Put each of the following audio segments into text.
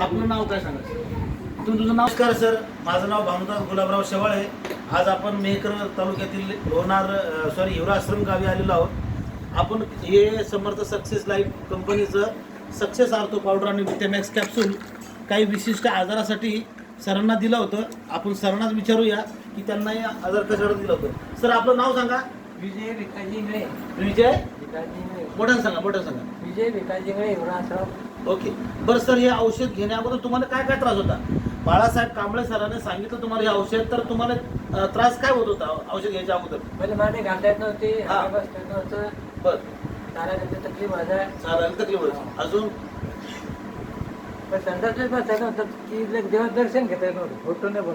आपलं नाव काय सांगा? तुम्ही तुझं नाव नमस्कार सर. माझं नाव भानुदास गुलाबराव शेवाळे. आज आपण मेहकर तालुक्यातील लोणार सॉरी हिवरा आश्रम गावी आलेलो आहोत. आपण हे समर्थ सक्सेस लाईफ कंपनीचं सक्सेस आर्थो पावडर आणि विटॅमॅक्स कॅप्सूल काही विशिष्ट आजारासाठी सरांना दिलं होतं. आपण सरांनाच विचारूया की त्यांना हे आजार कशावर दिलं होतं. सर आपलं नाव सांगा. विजय इंगळे. विजय? भिकाजी इंगळे. मोठ्यानं सांगा मोठ्यानं सांगा. विजय इंगळे हिवरासराव ओके. बरं सर हे औषध घेण्या अगोदर तुम्हाला काय काय त्रास होता? बाळासाहेब कांबळे सरांनी सांगितलं तुम्हाला हे औषध तर तुम्हाला अं, त्रास काय होत होता औषध घ्यायच्या अगोदर? मांडे घालता येत नव्हती हा. हात बसता येत नव्हतं. बर. चालायला तकलीफ माझा चालेल तकलीफ होती अजून? पण संडासलाच की दर्शन घेता येत नव्हतं. फोटो नाही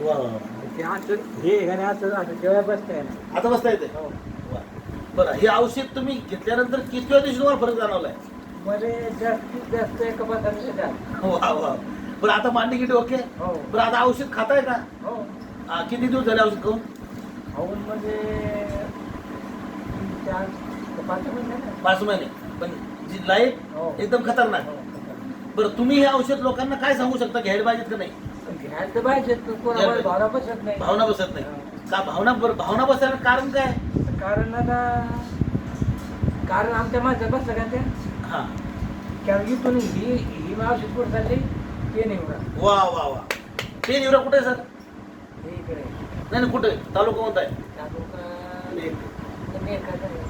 वा वा, वा. हे घाणे असं असं जेव्हा बसता येणार आता बसता येते हो. वा. बरं हे औषध तुम्ही घेतल्यानंतर किती वेळा दिवशी तुम्हाला फरक जाणवलाय? मध्ये जास्तीत जास्त एका पात्राने वा वा. बरं आता मांडी किती ओके? हो. बरं आता औषध खाताय का? हो. किती दिवस झाले औषध खाऊन? खाऊन म्हणजे तीन, चार ते पाच महिने ना. पाच महिने. पण जी लाईफ हो. एकदम खतरनाक. हो. बरं तुम्ही हे औषध लोकांना काय सांगू शकता? घ्यायला पाहिजेत का नाही? पाहिजे भावना बसत नाही. भावना बसत नाही. का भावना बरं भावना बसायला कारण काय? कारण आता कारण आमच्या माणसात बसलं का ते? हा. कारण इथून ही ही मावशी कुठं चालली ते नाही एवढं. वा वा वा. ते निवडा कुठे आहे सर? हे इकडे नाही नाही कुठे? तालुका कोणता आहे? तालुका मेकाचा आहे.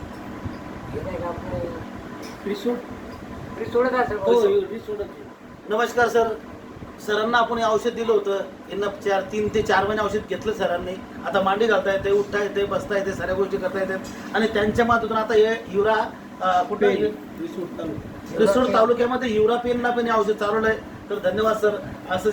हे नाही का आपलं असेल. हो. नमस्कार सर. सरांना आपण औषध दिलं होतं. यांना चार तीन ते चार महिने औषध घेतलं सरांनी. आता मांडी घालता येते उठता येते बसता येते साऱ्या गोष्टी करता येतात आणि त्यांच्या माध्यमातून आता हे हिवरा कुठे? रिसोड तालुक्यामध्ये हिवरा पेनला पण हे औषध चालवलं आहे तर धन्यवाद सर. असं